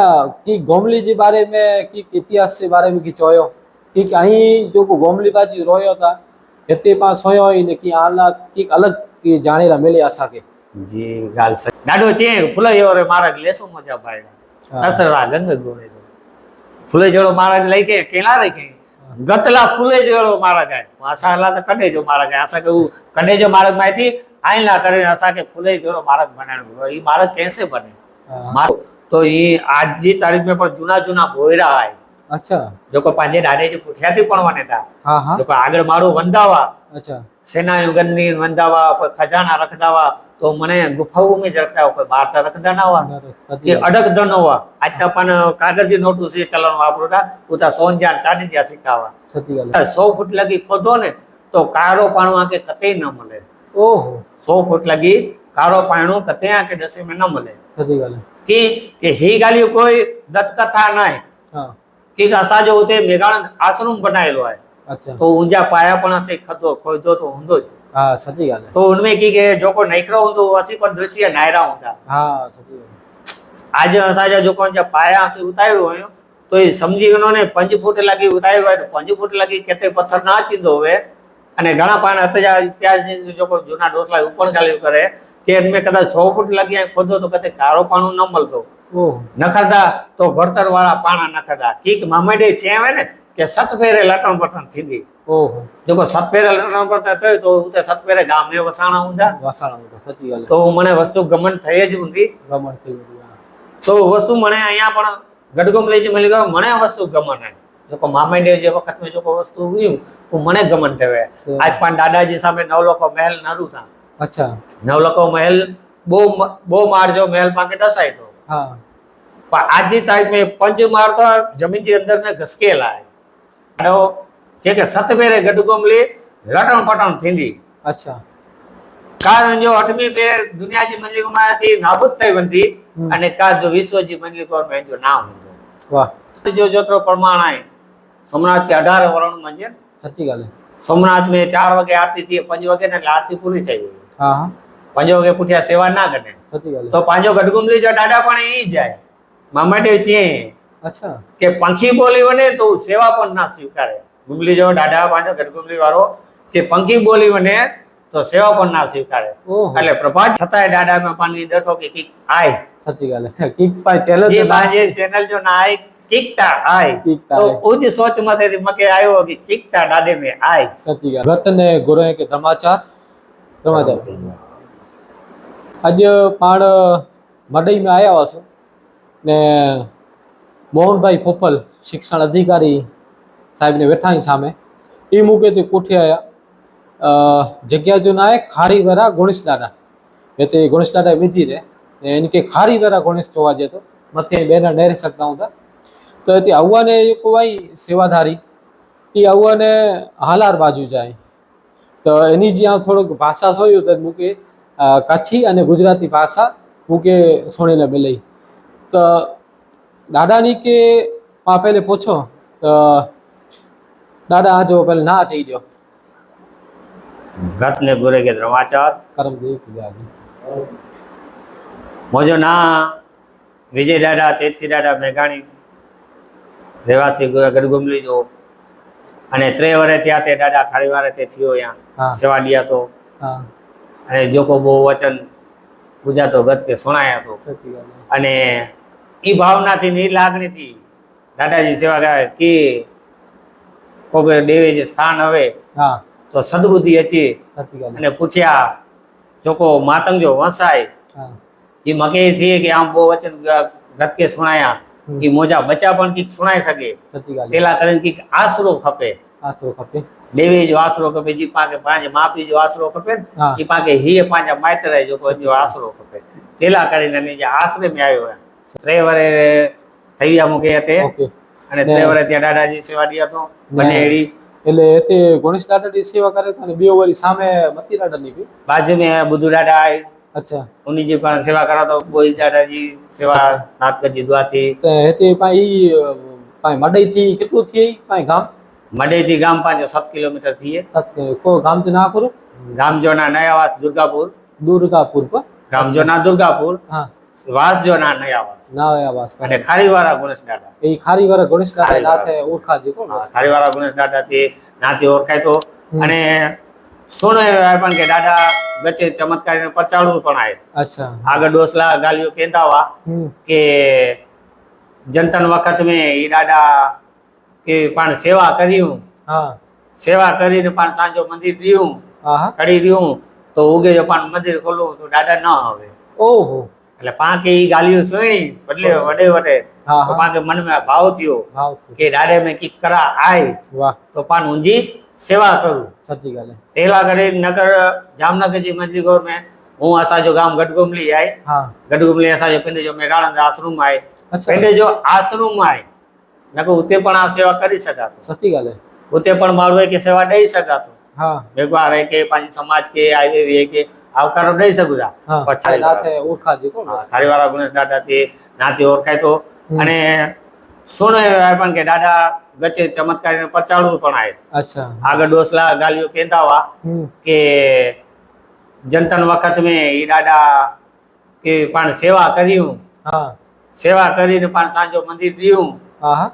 कि गोमली जे बारे में कि इतिहास जे बारे में की चयो कि અહીં जो को गोमली बाजी रोयो था हिते पास हुयो ई ने कि आला कि अलग की जाणेला मिले असांखे જી ગાલ સ ડાડો ચે ફૂલે જેવો રે મારા લેસો મજા પાડ્યા હા. દસરા ગંગ ગોળે છે ફૂલે જેવો મહારાજ લઈ કે કેલા રે કે ગતલા ફૂલે જેવો મહારાજ આય આશા હલા તો કડે જો મહારાજ આય. આશા કે હું કડે જો મહારાજ માહિતી આઈલા કરે આશા કે ફૂલે જેવો મહારાજ બનાવ્યો ઈ મહારાજ कैसे બને હા. મારો તો એ આજની તારીખ में પણ જૂના જૂના ભોયરા હોય. અચ્છા. જો પાંજે દાડે જે પુઠ્યાથી પણ વનેતા. હા હા. જો કોઈ આગળ મારું વંદાવા. અચ્છા. સેના યુગનની વંદાવા કોઈ ખજાના રખદાવા. તો મને ગુફાઓમાં જ રખડાવા કોઈ બહાર તો રખદા ના હોવા કે અડક ધન હોવા આજ તો પણ કાગળજી નોટું છે ચલણ વાપરું તા. ઉતા સોન જ્યાં ચાડી જ્યાં શીખાવા. સો ફૂટ લગી ખોદો ને તો કારો પાણો આંકે કતે ન મળે. ઓહો. સો ફૂટ લગી કારો પાણો કતે આંકે દસે મેં ન મળે. સતી कि कि ही गाली कोई दत्त कथा नहीं हाँ। कि असा जो होते मेघाण आश्रम बनाएलो है अच्छा तो ऊंजा पाया पण से खतो खोदो तो हुंदो हां सच्ची गाल तो उनमें की के जो को नखरो हुंदो असी पर दृश्य नायरा हुंदा हां सच्ची आज असा जो को जा पाया से उतारो हो तो ये समझी उन्होंने पंज फूट लगी उतारो है तो पंज फूट लगी केते पत्थर ना चिंदो हुए અને ઘણા પાણી અત્યારે ત્યાં લોકો જૂના ડોસલા ઉપર ગાલ્યું કરે કે મેં કદાચ સો ફૂટ લાગી ખોદો તો કદાચ કારો પાણું ન મળતો. નખાતા તો ભણતર વાળા પાણા નખરદા કીક મામડે છે આવે ને કે સત ફેરે લટણ પટણથી ગઈ જો સત ફેરે લટણ પટણ થયું તો હું સત ફેરે ગામને વસાણા ઊંધા. વસાણા ઊંધા સચી વાત. તો મને વસ્તુ ગમન થઈ જ ઊંધી. ગમન થઈ તો વસ્તુ મને અહીંયા પણ ગડગમ લઈ જ મળી ગયો મને વસ્તુ ગમન હે. જોકો મામાને જે વખતમાં જોકો વસ્તુ રહ્યું તો મને ગમન થવે આજ પણ દાદાજી સામે નવલોકો મહેલ નરું તા અચ્છા નવલોકો મહેલ બહુ બહુ મારજો મહેલ પાંકે ડસાય તો. હા. પણ આજની તારીખમાં પંચ મારતા જમીનની અંદર ને ઘસકેલા આડો જે કે સતમેરે ગડગોમલી લટણ પટણ થીંદી અચ્છા. કારણ જો અઠમી પેર દુનિયાજી મંડલિકોમાંથી નાબૂદ થઈ બનતી અને કાં જો વિશ્વજી મંડલિકો જો ના હું વાહ. જો જોતરો પ્રમાણ આય. सोमनाथ के अठारह वरण मंझंदि सच्ची ॻाल्हि आहे सोमनाथ में चार वगे आरती थी पंज वगे ने એટલે આરતી પૂરી થઈ ગઈ हा हा पंज वगे पुठिया सेवा ना कढे सच्ची ॻाल्हि તો પાંજો ગઢગુમલી જો ડાડા પણ ઈ જાય મામાડે છે आहे अच्छा કે પંખી બોલી વને તો સેવા પણ ના સ્વીકારે ગુમલી જો ડાડા પાંજો ગઢગુમલી વાળો કે પંખી બોલી વને તો સેવા પણ ના સ્વીકારે ઓહો એટલે પ્રભાત છતાંય ડાડામાં પાણી ડઠો કે કીક આય सच्ची ॻाल्हि आहे किक पाए चैलेंज જે બાજે ચેનલ જો ના આય કિકતા આય કિકતા તો ઉજ સોચમાંથી મકે આવ્યો કે કિકતા ડાડે મે આય સાચી વાત. રતને ગોરો કે ધમાચાર ધમાચાર આજ પાણ મડઈ મે આયા વાસો ને મોહનભાઈ પોપલ શિક્ષણ અધિકારી સાહેબને બેઠાની સામે. એ મૂકે તે કોઠે આયા. જગ્યા જો ના ખારી વેરા ગોણેશ દાદા. એ તે ગોણેશ દાદા વિધી રે. ને એની કે ખારી વેરા ગોણેશ જોવા જતો મથે બેના ડેરી શકતા હું હતા તે આવવાને એ કોઈ સેવાધારી એ આવવાને હાલાર બાજુ જાય. તો એની જ્યાં થોડુંક ભાષા સોયું તો મૂકે કચ્છી અને ગુજરાતી ભાષા મૂકે સોણીને બેલઈ. તો દાદાની કે આ પહેલે પૂછો તો દાદા આ જો પહેલે ના જઈ દો ગત ને ગુરે કે સમાચાર કરમ દેવ પૂજા મોજો ના વિજય દાદા તેજસી દાદા મેઘાણી રહેવાસી ગઢગુમલી જો. અને ત્રે વરે ત્યાં તે દાદા ખારી વારે તે થયો ત્યાં સેવા દિયા તો. અને જોકો બહુ વચન પૂજા તો ગત કે સુણાયા તો. અને એ ભાવનાથી ની લાગણીથી દાદાજી સેવા કરે કે કોઈ દેવે જે સ્થાન હવે તો સદબુદ્ધિ હતી. અને પૂછ્યા જોકો માતંગ જો વસાય એ મકે થी કે આમ બહુ વચન ગતકે ગત કે મોજા બચા પણ કંઈક સુણાઈ શકે. તેલા કરીને કંઈક આશરો ખપે. આશરો ખપે. દેવી જો આશરો ખપે જી પાકે પાંજે માપી જો આશરો ખપે એ પાકે હીએ પાંજે માતરે જો જો આશરો ખપે. તેલા કરીને અને જે આશરે મે આવ્યો ત્રે વરે થઈ આમ કે તે. અને ત્રે વરે ત્યાં દાદાજી સેવાડી હતો બને એડી. એટલે તે ગણેશ દાદાની સેવા કરે અને બે વરી સામે મતી દાદાની બાજુ મે બધું દાદા आए અચ્છા उन्हीं जी पण सेवा करा तो बोई दादाजी सेवा अच्छा। नाथगंज दुआ थी તો હેતે પાઈ ઈ પાઈ મડઈ થી કેટલું થઈ પાઈ ગામ मडे थी गाम पांच सात किलोमीटर थी સાત કો ગામ તો ના કરું ગામ જો ના નયાવાસ દુર્ગાપુર દુર્ગાપુર પર ગામ જો ના દુર્ગાપુર હા વાસ જો ના નયા વાસ ના આવ્યા વાસ અને ખારીવાળા ગણેશ દાદા એ ખારી વાળા ગણેશ દાદા ખારીવાળા. નાથે ઓળખાજી કોણ હા, ખારીવાળા ગણેશ દાદા તે નાથી ઓળખાય તો અને સુનો એવા પણ કે દાદા વચ્ચે ચમત્કારી પચાળું પણ આવે અચ્છા. આગળ ડોસલા ગાલીઓ કેંદાવા હમ. કે જંતન વખત મેં એ દાદા કે પણ સેવા કર્યું. સેવા કરીને પણ સાંજો મંદિર હા કરી રહ્યું. તો ઉગે પણ મંદિર ખોલું તો દાદા ન આવે. ઓહો. એટલે પાંકે એ ગાલીઓ સુણી બદલે વડે વડે તો પાંકે મનમાં ભાવ થયો કે દાડે મેં કીક કરા આય. તો પાન ઊંજી સેવા કરું સાચી ગાલે તેલા કરી નગર જામનગર जी मंदिर गोर में હું असांजो गांव गढ़गुमली आहे હા गढ़गुमली असांजो पिंड जो मेघानंद आश्रम आहे અચ્છા पिंड जो आश्रम आहे नको उते पण आ सेवा કરી શકાતો સાચી ગાલે उते पण माण्हू खे सेवा ॾेई सघातो હા ભેગો आहे કે पंहिंजे समाज खे आहे वे के આવકારો ॾेई सघूं था હા પછાડી નાથે ઓળખાજી કોણ ખારીવાળા ગણેશ દાદા તે નાથી ઓળખાય તો હમ. અને સુનો એવા પણ કે દાદા ગચે ચમત્કારી પચાડવું પણ આવે અચ્છા. આગળ ડોસલા ગાલીઓ કેંદાવા કે જંતન વખત મેં એ દાદા કે પણ સેવા કર્યું. સેવા કરીને પણ સાંજો મંદિર રહ્યું.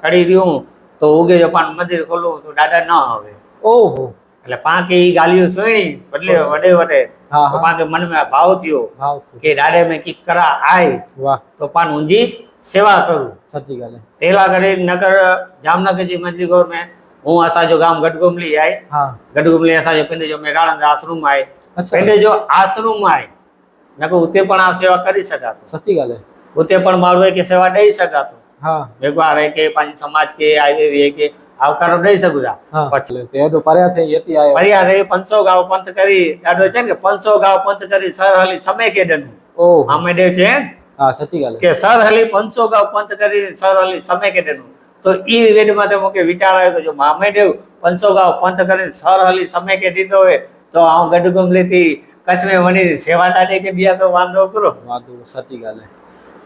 કરી રહ્યું. તો ઉગે જો પણ મંદિર ખોલું તો દાદા ન આવે. ઓહો. એટલે પાંકે ઈ ગાલીઓ સોણી એટલે વડે વડે. તો પાંકે મનમાં ભાવ થયો કે દાડે મેં કીક કરા આય. તો પાન ઊંજી સેવા કરું સાચી ગાલે તેલા કરી નગર જામનગર जी मंदिर गोर में હું असांजो गांव गढ़गुमली आहे હા गढ़गुमली असांजो पिंड जो मेघानंद आश्रम आहे અચ્છા पिंड जो आश्रम आहे नको उते पण आ सेवा કરી શકાતો સાચી ગાલે उते पण माण्हू खे सेवा ॾेई सघातो હા ભેગો आहे કે पंहिंजे समाज खे आहे वे के આવકારો ॾेई सघूं था હા પછી એટલે તે તો પર્યા થઈ યતી આયો પરિયા રે પંચસો ગાવ પંથ કરી ॾाढो છે ને કે પંચસો ગાવ પંથ કરી સર હલી સમય કેડનું ઓહો આમે ડે છે હા સતી ગાલે કે સરહલી પંચોગાવ પંત કરી સરહલી સમેકેટેનું તો એ રેડમાં તો કે વિચાર આવ્યો કે જો મામેદેવ પંચોગાવ પંત કરી સરહલી સમેકે દીધો હોય તો આ ગઢગમ લેતી કચ્છમાં વણી સેવા તાટે કે બીજા તો વાંધો કરો. વાંધો સાચી ગાલે.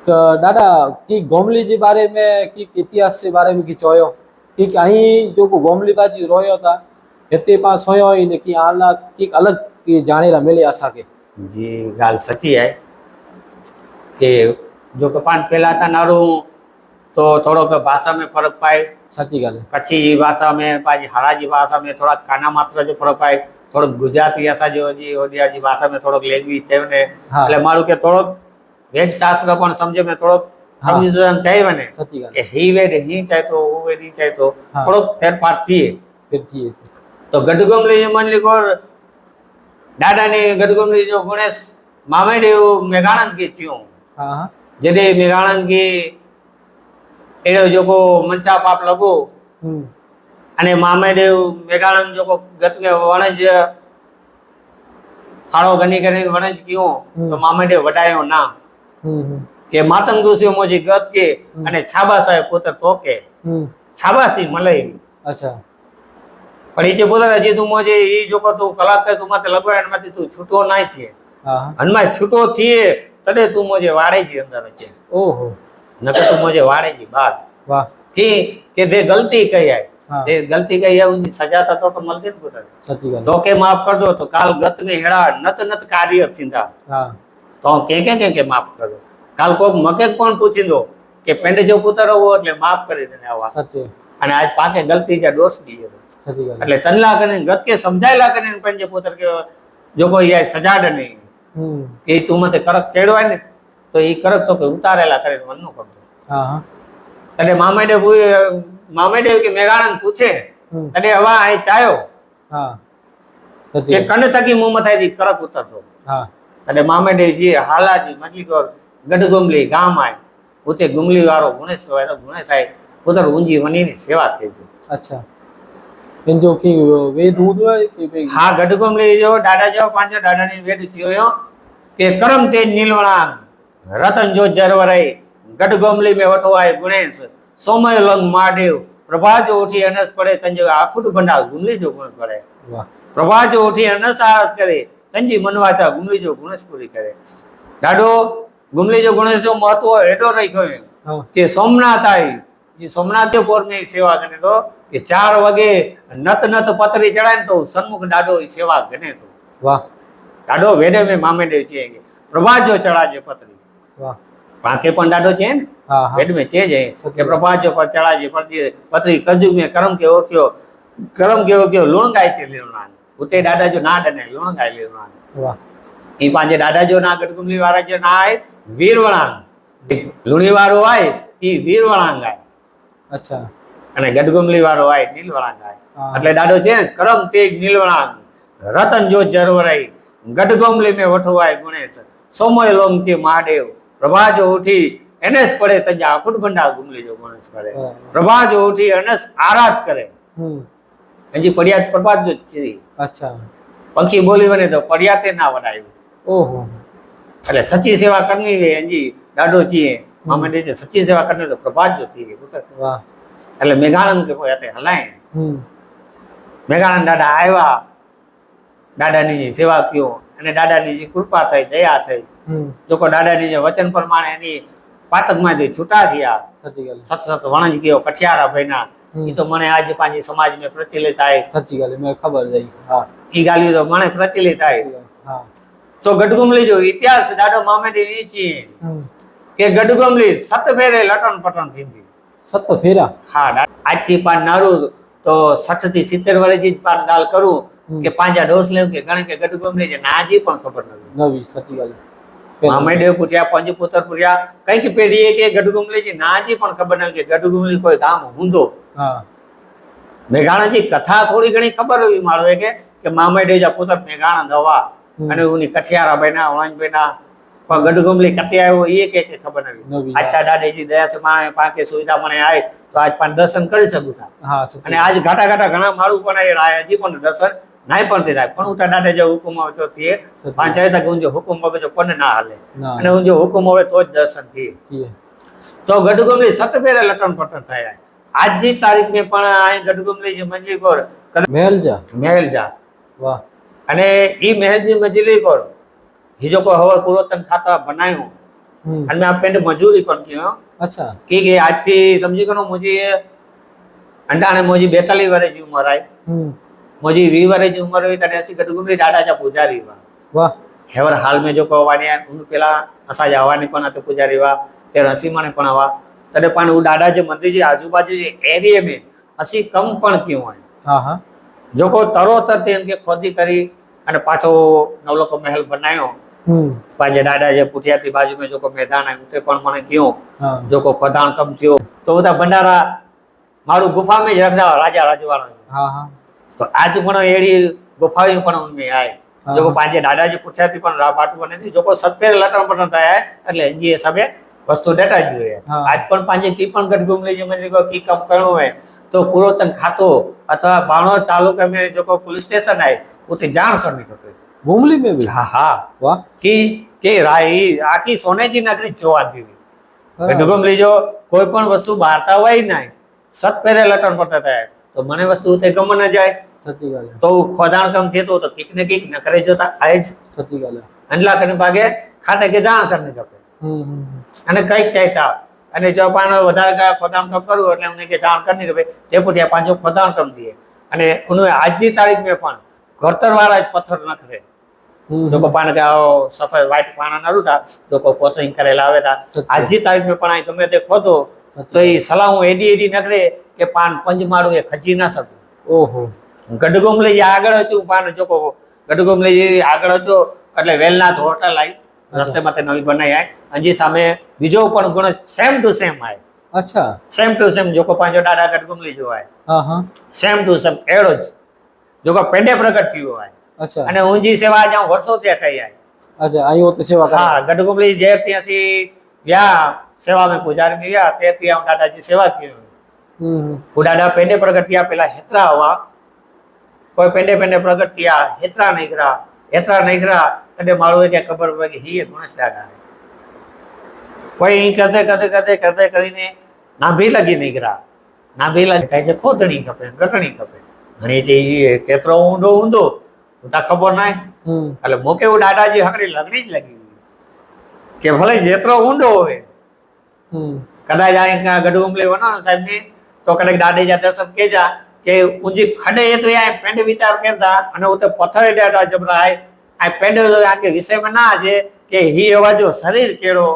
તો દાદા કી ગોમલીજી બારે મે કી ઇતિહાસ છે બારે મે કી ચોયો કી અહીં જો ગોમલી બાજી રોયો હતા હેતે પાસ હોયો ને કી આલા કી અલગ કી જાણેરા મેલી આશા કે? જી ગાલ સચી આય. કે જો કે પણ પહેલાં હતા નારું તો થોડોક ભાષા ભાષામાં ફરક પાય સાચી વાત કચ્છી ભાષામાં પાછી હારાજી ભાષામાં થોડાક કાના માત્ર જો ફરક પાય થોડોક ગુજરાતી ભાષા જે હજી ઓડિયાજી ભાષામાં થોડોક લેંગ્વેજ થયો ને એટલે મારું કે થોડોક વેદ શાસ્ત્ર પણ સમજે મેં થોડોક કન્ફ્યુઝન થાય મને. કે હી વેડ હી ચાહતો હું વેડ હી. ચાહતો થોડોક ફેરફાર થઈએ તો ગઢગોમલી મંજલી કોર દાદાની ગઢગોમલી જો ગણેશ મામેડે એવું મેઘાનંદ ગીત થયું. जॾहिं निराणनि खे अहिड़ो जेको मंचाप आप लॻो अने मामे ॾे मेघाणनि जेको गत में वण जे फाड़ो गनी करे वण जी कयो त मामे ॾे वॾायो ना કે માતંગ દુસ્યો મોજી ગત કે અને છાબા સાહેબ પોતે તોકે. છાબાસી મલાઈ. અચ્છા. પણ એ જે બોલા જે તું મોજે એ જો તું કલાક તું માથે લગાય એનામાંથી તું છૂટો ના થયે હનમાં છૂટો થયે તડે તું મોજે વાળેજી અંદર છે ઓહો. નકર તું મોજે વાળેજી બાદ વાહ. કે કે જે ગલતી કહી આય. જે ગલતી કહી આય ઉની સજા થતો તો મળતી ને પૂરા વાત. તો કે માફ કર દો તો કાલ ગત ને હેડા નત નત કાર્ય થીંદા હા. તો કે કે કે કે માફ કર દો કાલ કોક મકે પણ પૂછી દો કે પેન્ડ જો પુતર હોવો એટલે માફ કરી દેને આવા. સાચી અને આજ પાકે ગલતી કે દોષ દી એટલે તનલા કરીને ગત કે સમજાયેલા કરીને પંજે પુતર કે જો કોઈ આય સજાડ નહીં. એ તું કરક ચડવાય ને તો એ કરક તો કઈ ઉતારેલા કરે મનનું કરતો તને મામાડે મામાડે કે મેઘાણંદ પૂછે તને હવા આ ચાયો? કે કણ થકી મોમત આવી કરક ઉતરતો. અને મામાડે જે હાલાજી મજલીગર ગઢગુમલી ગામ આય ઉતે ગુમલી વાળો ગુણેશ વાળો ગુણેશ આય ઉધર ઊંજી વનીની સેવા થઈ હતી અચ્છા. ఎంజోకి వేద్ ఊదువా હા ગઢકુમ લઈ જો દાદા જો પાંચ દાદાની વેદ થયો કે કરમ તેજ નીલવણા રતન જો જરવરય ગઢગોમલી મેં વટવાય ગુણેશ સોમય લંગ મહાદેવ પ્રભા જો ઉઠી અનસ પડે તંજો આખુટ બનાવ ગુણલી જો ગુણ પડે. પ્રભા જો ઉઠી અનસ આરત કરે તંજી મનવાતા ગુણલી જો ગુણેશ પૂરી કરે. દાડો ગુમલી જો ગુણેશ જો મહત્વ એટલો રહી ગયો કે સોમનાથ આવી એ સોમનાથ પોરની સેવા કરે તો કે ચાર વાગે નત નત પતરી ચડાય ને તો સન્મુખ દાડો સેવા ગણે તો. વાહ. દાડો વેડે મે મામે દે છે કે પ્રભા ચડાજે પતરી વાહ. પાંકે પણ દાડો છે ને? વેડ મે में છે જે. કે પ્રભાજો પર ચડાજે પરદી પતરી કજુ મે કરમ કે ઓક્યો કરમ કે ઓક્યો લુણગાય છે લીવણાન ઉતે દાદાજો ના ડને લુણ ગાય લીવણાન વાહ. ઈ પાંજે દાદાજો ના ગડકુમલી વાળા જો ના આય વીરવણાંગ લુણી વાળો આય ઈ વીરવણાંગ આય. અચ્છા. અને ગડગુમલી વાળો આય નીલવણાંગ આય એટલે દાડો છે કરમ તેજ નીલવણાંગ રતન જો જરવરાઈ. ગડગોમલી મેં વઠવાય ગુણેશ. સોમય લોમ છે મહાદેવ. પ્રભાજો ઉઠી એને જ પડે તજા અખુટ ભંડાર ગુમલી જો ગણેશ કરે. પ્રભા જો ઉઠી અનસ આરાધ કરે. હજી પડિયાત પ્રભાત જો છે. અચ્છા. પંખી બોલી વને તો પડિયાતે ના વડાયું. ઓહો. એટલે સચી સેવા કરની રે હજી દાડો છીએ. મામા દે છે સચી સેવા કરને તો પ્રભાત જો થી વાહ. એટલે મેઘાણંદ કે કોઈ હતા હલાય મેઘાણંદ દાદા આવ્યા દાદાની સેવા કયો અને દાદાની કૃપા થઈ દયા થઈ. લોકો દાદાની વચન પ્રમાણે એની પાતકમાં જે છૂટા થયા. સત સત વણજ ગયો કઠિયારા ભાઈના એ તો મને આજે પાંજી સમાજ મેં પ્રચલિત થાય સાચી ગાલી મેં ખબર જઈ હા. એ ગાલી તો મને પ્રચલિત થાય તો ગઢગુમલી જો ઇતિહાસ દાડો મામેડી એ છીએ કે ગઢગુમલી સત ફેરે લટન પટન થીંધી સત્તો ફેરા. હા આજથી પાન નારું તો સઠથી સિત્તેર વર્ષથી જ પાન દાલ કરું કે પાંજા ડોસ લેવું કે ગણે કે ગઢગુમલી છે નાજી પણ ખબર નથી. નવી સાચી વાત. મામેડે પૂછ્યા પૂછ્યા પંચપુત્ર પૂછ્યા કંઈક પેઢીએ કે ગઢગુમલી છે નાજી પણ ખબર નથી કે ગઢગુમલી કોઈ ગામ હુંદો હા. મેઘાણાજી કથા થોડી ઘણી ખબર હોય મારો કે કે મામેડે જા પુત્ર મેઘાણા દવા અને ઉની કઠિયારા બેના વણજ બન્યા પણ ગઢગુમલી કતી આવ્યો એ કે કે ખબર નથી આજ તા દાદાજી દયા છે માણે પાંકે સુવિધા મને આવે તો આજ પણ દર્શન કરી શકું તા અને આજ ઘાટા ઘાટા ઘણા મારું પણ એ રાય હજી પણ દર્શન નાય પણ તે રાય પણ ઉતા દાદા જે હુકુમ આવે તો તે. પાંચ તક ઊંજો હુકુમ વગર પણ ના હાલે. અને ઊંજો હુકમ હોય તો જ દર્શન થઈએ તો ગઢગુમલી સત પેરે લટણ પટણ થયા. આજની તારીખ ને પણ અહીં ગઢગુમલી જે મંજરી કોર મહેલ જા. મહેલ જા. વાહ. અને ઈ મહેલજી મંજરી કોર હીજો કોઈ હવર પુરોતન ખાતા બનાવ્યું હમ અને મેં આ પેન્ટ મજૂરી પણ કયો અચ્છા કે કે આજથી સમજી ગયો મોજી અંડાણે મોજી બેતાલીસ વર્ષની ઉંમર આવી હમ મોજી વી વર્ષની ઉંમર હોય ત્યારે અસી ગઢગુમલી દાદા જા પૂજારી વા વાહ હેવર હાલ में जेको वाणी उन પેલા असांजे हवानी पण हिते पुजारी हुआ ते रसी माणे पण हुआ तॾहिं पाण हू ॾाढा जे मंदिर जे आजू बाजू जे एरिया में असीं कमु पण कयूं आहिनि હા હા जेको तरोतर ते हिनखे खोदी કરી અને પાછો નવલખો મહેલ બનાવ્યો પાંजे डाडा जे पुठिया थी बाजू में जेको मैदान आहे उते पण पाण कयूं जेको खदाण कमु थियो त उतां भंडारा माण्हू गुफ़ा में ई रखंदा हुआ राजा रजवाड़ा त अॼु पण अहिड़ी गुफ़ायूं पण उनमें आहे जेको पंहिंजे डाडा जे पुठियां थी पण वाटू वञे थी जेको सतपेर लटण पटण था आहे એટલે જે હિસાબે વસ્તુ ડટાજી હોય આજ પણ પાંજે કી પણ ગઢગુમ લઈ જમે જેકો કી કામ કરણો હોય તો પૂરો તન ખાતો અથવા બાણો તાલુકા મેં જેકો પોલીસ સ્ટેશન આય ઉતે જાણ કરણી કરતો ભૂમલી મેં હા હા. વાહ. કે કે રાઈ આખી સોનેજી નગરી જોવા દીધી ડુગમ રીજો કોઈ પણ વસ્તુ બહારતા હોય ના સત પહેરે લટણ પડતા થાય. તો મને વસ્તુ તે ગમ ન જાય. સચી ગાલે તો ખોદાણ કામ થતો તો કિક ને કીક નકરે જોતા આય જ. સચી ગાલે અંડલા કરીને ભાગે ખાતે કે જાણ કરીને કપે અને કંઈક કહેતા અને જો પાણ વધારે કા ખોદાણ કામ કરવું એટલે અમને કે જાણ કરીને કપે તે પૂછ્યા પાંચો ખોદાણ કામ દઈએ અને આજની તારીખ મે પણ ઘરતર વાળા જ પથ્થર નખરે. હમ જો કે સફેદ વ્હાઈટ પાણા ના તા લોકો પોતરિંગ કરેલા આવે તા. આજની તારીખ મેં પણ આ ગમે તે ખોદો તો એ સલાહ હું એડી એડી નકરે કે પાન પંચમાળું એ ખજી ના શકું. ઓહો. ગઢગુમલી લઈ આગળ હતું પાન જોકો ગઢગોમ લઈ આગળ હતો એટલે વેલનાથ હોટલ આવી રસ્તે તે નવી બનાવી આવી હજી સામે બીજો પણ ગુણ સેમ ટુ સેમ આવે અચ્છા. સેમ ટુ સેમ જોકો પાંચો ડાડા ગઢગુમલી જો આવે હા હા. સેમ ટુ સેમ એડો જ. જોકો પેડે પ્રગટ થયો હોય. અને ઊંજી સેવા જ્યાં વર્ષોથી થઈ જાય અચ્છા અહીં હોતે સેવા હા ગઢગુમલી જે ત્યાંથી વ્યા સેવા મેં પૂજારી મેં વ્યા તે ત્યાં દાદાજી સેવા કર્યો હું દાદા પેંડે પ્રગટ્યા પેલા હેતરા હવા કોઈ પેંડે પેંડે પ્રગટ્યા હેતરા નીકળ્યા હેતરા નીકળ્યા તને મારું કે ખબર હોય કે હી ગુણસ દાદા કોઈ અહીં કરતે કરતે કરતે કરતે કરીને નાભી લગી નીકળ્યા નાભી લગી થાય છે ખોતણી કપે ગટણી કપે ઘણી જે કેતરો ઊંડો ઊંડો તા ખબર નહીં એટલે મોકે હું દાદાજી હકડી લગણી જ લાગી કે ભલે જેતરો ઊંડો હોય કદાચ આ ગઢુમલે વનો સાહેબની તો કદાચ દાડે જા દર્શન કે જા કે ઊંજી ખડે એ તો આ પેંડ વિચાર કરતા અને ઉતે પથ્થર ડેટા જબરાય આ પેંડ આગે વિષયમાં ના છે કે હી એવા જો શરીર કેળો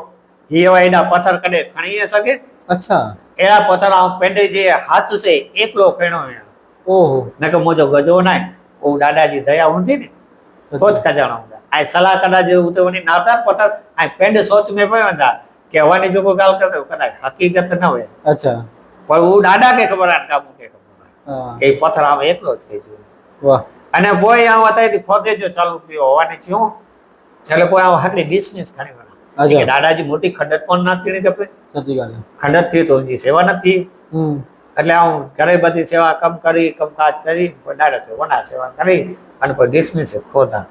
હી એવા એના પથ્થર કડે ખણી શકે? અચ્છા. એના પથ્થર આ પેંડે જે હાથ છે એકલો એનો ઓહો. નકે મોજો ગજો નાય. ઓ દાદાજી દયા ઊંધી ને તો જ ખજાણા ઊંધા. આ સલાહ કદાચ ઉતવણી ના હતા પથ્થર આ પેન્ડ સોચ મેં પડ્યો હતા કહેવાની જો કોઈ ગાલ કરે કદાચ હકીકત ન હોય. અચ્છા. પણ હું દાદા કે ખબર આ કામ કે ખબર. કે પથરા આવે એટલો એકલો જ ગયો. વાહ. અને બોય આમ હતા ખોદે જો ચાલુ કર્યો હોવાની થયું એટલે કોઈ આમ હાકડી ડિસમિસ ખાણી વાળા દાદાજી મોટી ખંડત પણ ના થતી કે ખંડતથી તો સેવા નથી. એટલે હું ઘરે બધી સેવા કમ કરી કમકાજ કરી કોઈ દાડે વના સેવા કરી અને કોઈ ડિસમિસ ખોદા.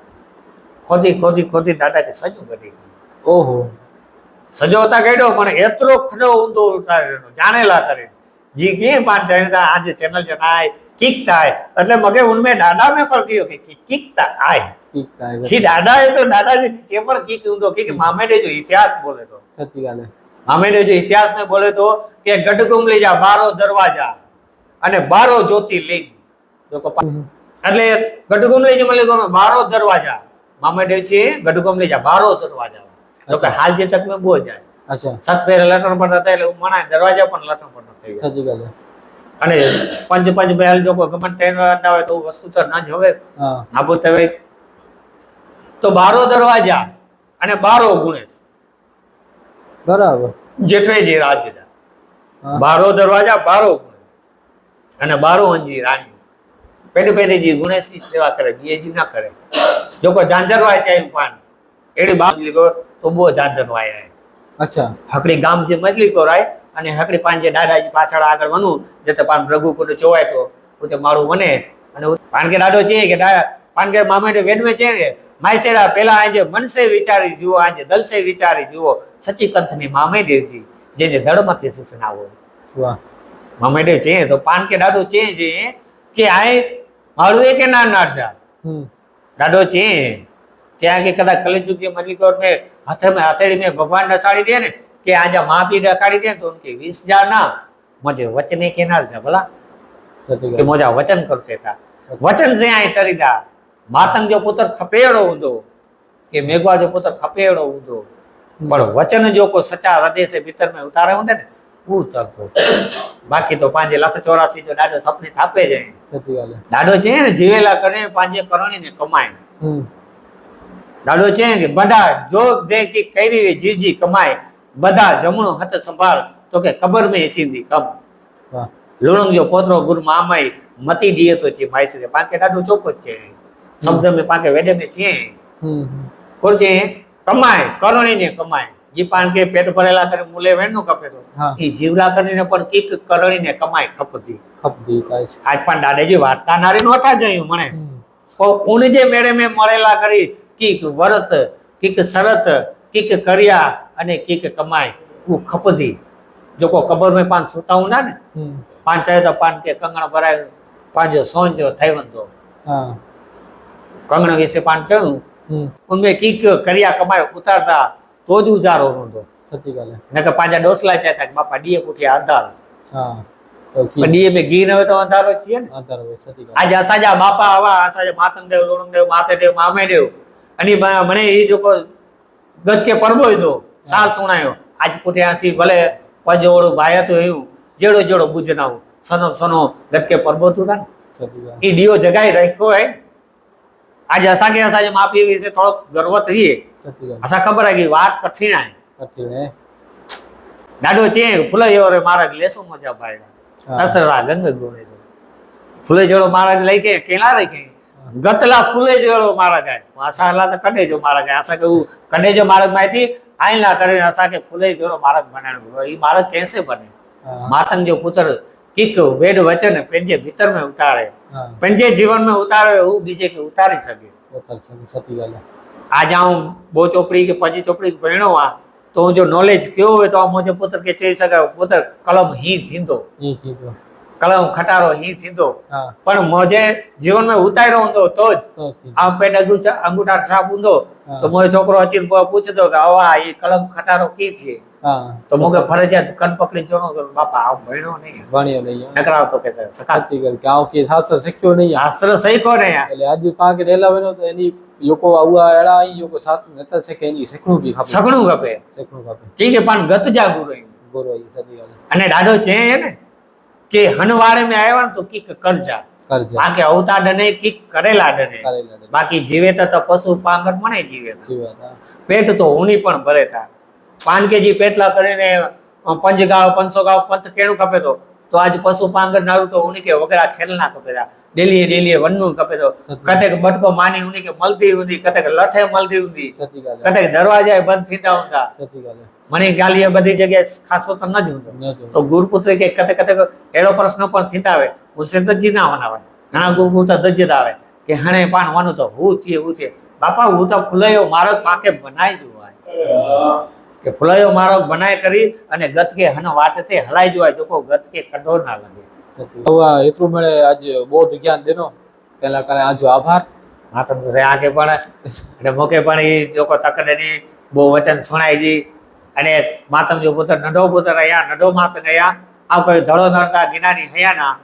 ખોદી ખોદી ખોદી દાદા કે સજુ કરી ઓહો. સજોતા કર્યો પણ એટલો ખડો ઊંધો ઉતારેલો જાણેલા કરી જી કે પાંચ જાણતા આજે ચેનલ છે ના કિક થાય. એટલે મગે ઉનમે દાદા મેં પણ કયો કે કિક તા આય. ઠીક થાય કે દાદા એ તો દાદાજી કે પણ કિક ઊંધો કે મામેડે જો ઇતિહાસ બોલે તો. સતી વાત મામેડે જો ઇતિહાસ ને બોલે તો કે ગઢકુમલી જા બારો દરવાજા અને બારો જ્યોતિર્લિંગ. એટલે ગઢકુમલી જે મળે તો બારો દરવાજા. મામા છે ગઢકુમલી જા બારો દરવાજા. તો કે હાલ જે તક મેં બો જાય અચ્છા. સત પેરે લટણ પણ હતા એટલે હું મણાય દરવાજા પણ લટણ પણ થઈ ગયા સતી ગાલે અને પંચ પંચ બેલ જો કોઈ ગમન ટ્રેન ના હોય તો વસ્તુ તો ના જ હવે. નાબૂદ થવાય તો બારો દરવાજા અને બારો ગુણેશ. બરાબર. જેઠવે જે હા. બારો દરવાજા બારો અને બારો અંજી રાણી. પેઢી પેઢીજી ગુણેશની સેવા કરે બીએજી ના કરે. જો કોઈ ઝાંઝરવાય ચાહે પાન. એડી બાપ લીધો તો બહુ ઝાંઝરવાય રહે અચ્છા. હકડી ગામ જે મજલી કોરાય અને હકડી પાંજે દાદાજી પાછળ આગળ વનું જે તો પાન પ્રભુ કોઈ જોવાય તો પોતે માળું વને. અને પાનકે દાડો છે કે દાદા પાનકે મામેડે વેડવે છે કે માયસેરા પેલા આજે મનસે વિચારી જુઓ આજે દલસે વિચારી જુઓ સચી કંથની મામેદેવજી જે જે ધર્મથી સૂચનાઓ વાહ. મમેડે છે તો પાન કે ડાડો છે જે કે આય હળવે કે ના નાડજા ડાડો છે ત્યાં કે કદાચ કલેજુગ જે મલ્લિકોર ને હાથે મે હથેળી મે ભગવાન ડસાડી દે ને કે આજે મા પી ડકાડી દે તો કે વીસ જા ના. મજે વચને કે ના જા ભલા. કે મોજા વચન કરતે તા. વચન સે આય તરીદા માતંગ જો પુત્ર ખપેડો ઉદો કે મેઘવા જો પુત્ર ખપેડો ઉદો बड़ो वचन जो को सचा हृदय से भीतर में उतारे हूंदे ने हू तरको बाक़ी तो पंहिंजे लख चौरासी जो ॾाढो थपनी थापे जाइ ॾाढो चयईं न जीवेला करे पंहिंजे करणी ने कमाइनि ॾाढो चयईं की बदा जो दे की कहिड़ी हुई जी जी कमाए बदा जमणो हथ संभाल तोखे क़बर में अचींदी कम लूणंग जो पोतिरो गुरु मामाई मती ॾिए थो चई माइसरे पाण खे ॾाढो चोखो चयईं शब्द में पाण खे वेॾे में चयईं कुर चयईं કમાય કરણીને કમાય. જે પાન કે પેટ ભરેલા કરે મૂલે વેણનું કપે તો? એ ઈ જીવલા કરીને પણ કીક કરણીને કમાય ખપતી. ખપતી આજ પણ દાદાજી વાર્તા નારી નોતા જયું મને. ઉન જે મેળે મેં મળેલા કરી કીક વરત કીક શરત કીક કર્યા અને કીક કમાય. હું ખપતી. જો કો કબર મેં પાંચ સુતાવું ના ને પાન થાય તો પાન કે કંગણ ભરાય પાંજો સોંજો થઈ વંદો કંગણ વિશે પાન હમ ઉનમે કીક કર્યા કમાય ઉતારતા તો જ ઉજારો નહોતો સતી ગાલે નકર પાંજા ડોસલા ચાતા કે બાપા ડીએ પૂઠ્યા અંધારો. હા તો પણ કી ડીએ મેં ઘી ન હોય તો અંધારો જ છે ને. આધાર હોય સતી આજે અસાજા બાપા આવા અસાજા માતંગદેવ લોણંગદેવ માતેદેવ મામેદેવ. અને મને એ જો કોઈ ગજકે પડબોય દો સાલ સુણાયો. આજ પુઠે આસી ભલે પંજોળું ભાઈ હતું એવું જેડો જેડો બુજનાવું. સનો સનો ગજકે પડબોતું હતા ને સતી ગાલે એ ડીઓ જગાઈ રાખ્યો હે. આજે અસાગે અસાજે માફી એવી છે થોડોક ગર્વ થઈએ. અસા ખબર આ ગઈ વાત કઠિના કઠિને ડાડો છે ફૂલે જોડે મારા લેસો મજા ભાઈ તસરા ગંગ ગોળે છે. ફૂલે જોડો મારા લઈ કે કેલા રે કે. ગતલા ફૂલે જોડો મારા ગાય આશા હલા તો કડે જો મારા ગાય આશા કે હું કડે જો મારા માહિતી. આઈ ના કરે આશા કે ફૂલે જોડો મારા બનાણ એ મારા કેસે બને? માતંગ જો પુત્ર पुत्र किक वेद वचन पंहिंजे भीतर में उतारे હા पंहिंजे जीवन में उतारे हू बीजे खे उतारी सघे પોતાર સતી સતી ગાલે आज आऊं बो चोपड़ी के पंजी चोपड़ी पहिणो आहे तो जो नॉलेज कयो हुए तो मुंहिंजे पुत्र खे चई सघां पुत्र कलम हीअं थींदो ઈ થીધો कलम खटारो हीअं थींदो હા પણ मुंहिंजे जीवन में उतारियो हूंदो तो ज તો થીધો આ પેટ અંગૂઠા અંગૂઠા છાપ हूंदो હા. તો मुंहिंजो छोकिरो अची पोइ पुछंदो કે अवा हीअ कलम खटारो कीअं थिए હા તો મુગે ફરજિયાત કન પકડી જોનો બાપા આવ ભણ્યો નહીં. ભણ્યો નહીં નકરાવતો કે સકાતી ગલ કે આવ કે શાસ્ત્ર શીખ્યો નહીં. શાસ્ત્ર શીખો નહીં એટલે આજે પાંક રેલા વેનો તો એની યોકો આવા એડા અહીં યોકો સાત નતા છે એની સકણું બી ખાપે. સકણું ખાપે. સકણું ખાપે. ઠીક હે પણ ગત જા ગુરુ ગુરુ ઈ સદી અને ડાડો છે ને કે હનવારે મે આવ્યા ને તો કિક કરજા. કરજે. બાકી અવતા ડને કિક કરેલા ડને. બાકી જીવે તો પશુ પાંગર મને જીવે પેટ તો ઉની પણ ભરે તા પાન કેજી પેટલા કરીને પંચગાવ પંચોગાવ પંથ કેણું કપે તો તો આજ પશુ પાંગર નારું તો ઉની કે વગેરે ખેલના કપે ડેલીએ ડેલીએ વનનું કપે તો કટેક બટકો માની ઉની કે મળતી ઉંધી કટેક લઠે મળતી ઉંધી. કટેક દરવાજા બંધ થતા ઊંધા મને ગાલીએ બધી જગ્યાએ ખાસો તો ન જ ઊંધો તો ગુરુપુત્ર કે કતે કતે એડો પ્રશ્ન પણ થતા આવે હું સિદ્ધજી ના મનાવે ઘણા ગુરુપુત્ર દજ્જ આવે કે હણે પાણ વાનું તો હું થયે હું થયે બાપા હું તો ફૂલાયો મારો પાકે બનાવી જોવાય કે ફુલાયો મારો બનાય કરી અને ગત કે હન વાટતે હલાઈ જોવાય જોકો ગતકે ગત કે કડો ના લાગે. હવે એટલું મળે આજે બૌદ્ધ જ્ઞાન દેનો. પેલા કરે આજો આભાર. માતા તો આ કે પણ અને મોકે પણ એ જોકો તકડેની બહુ વચન સુણાઈ જી અને માતંગ જો પુત્ર નડો પુત્ર રહ્યા નડો માતંગ ગયા આ કોઈ ધડો નડતા ગિનાની હયા ના.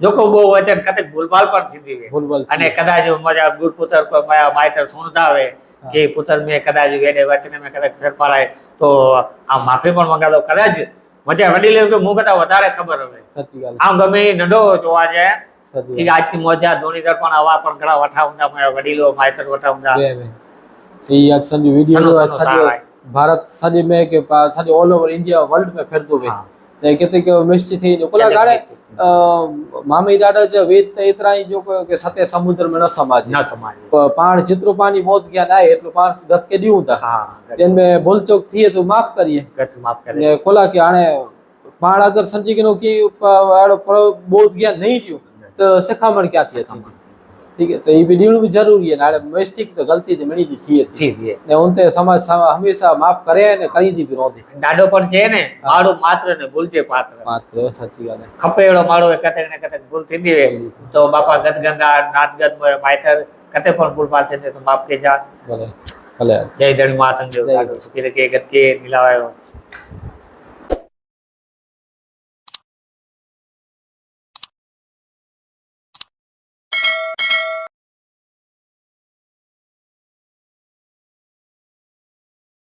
જોકો બહુ વચન કદાચ ભૂલભાલ પણ થતી હોય. અને કદાચ મજા ગુરપુત્ર કોઈ માયા માયતર સુણતા આવે કે પુતરને કદાચ વેડે વચને મેં કદાચ ફેર પડાય તો આ માફી પણ મંગાડો. કદાચ મજા વડી લેવું કે હું કરતા વધારે ખબર હવે. આમ ગમે નડો જોવા જાય. કે આજની મજા ધોનીધર પણ આવા પણ ઘણા વઠા ઊંડા મારા વડીલો માયતર વઠા ઊંડા એ આજ સાંજે વિડિયો સાંજે ભારત સાંજે મેં કે સાંજે ઓલ ઓવર ઇન્ડિયા વર્લ્ડ મેં ફેરતો ભાઈ. ને કેટલીક મિષ્ટિ થઈ ને કોલા કાળે મામી દાડા છે વેદ ઇતરાઈ જો કે સતે સમુદ્રમાં ન સમાજ. ન સમાજ. પાણ જેટલું પાણી મોત ગયા ના એટલું પાણ ગત કે દીવું તા. હા એમ મે ભૂલચોક થઈએ તો માફ કરીએ. ગત માફ કરીએ ને કોલા કે આણે પાણ અગર સંજી કે નો કે બોધ ગયા નહીં થયું. તો સખામણ ક્યાંથી હતી ठीक है तो ये भी लीवड़ भी जरूरी है नाले मिस्टेक तो गलती से मिली थी थी थी ने उनते समाज सामा हमेशा माफ करे ने करी दी भी नोदी डाडो पण छे ने माड़ो मात्र ने भूलजे पात्र मात्र સાચી વાત ખપેડો માળો કતે ને કતક ભૂલ થીંદી વે તો બાપા ગત ગંગા નાદગત મોય માઈતર કતે પણ ભૂલ પાર થીંદે તો માફ કે જા ભલે ભલે. જય ધણી માતંગ દેવ સુખી કે ગત કે મિલાવાયો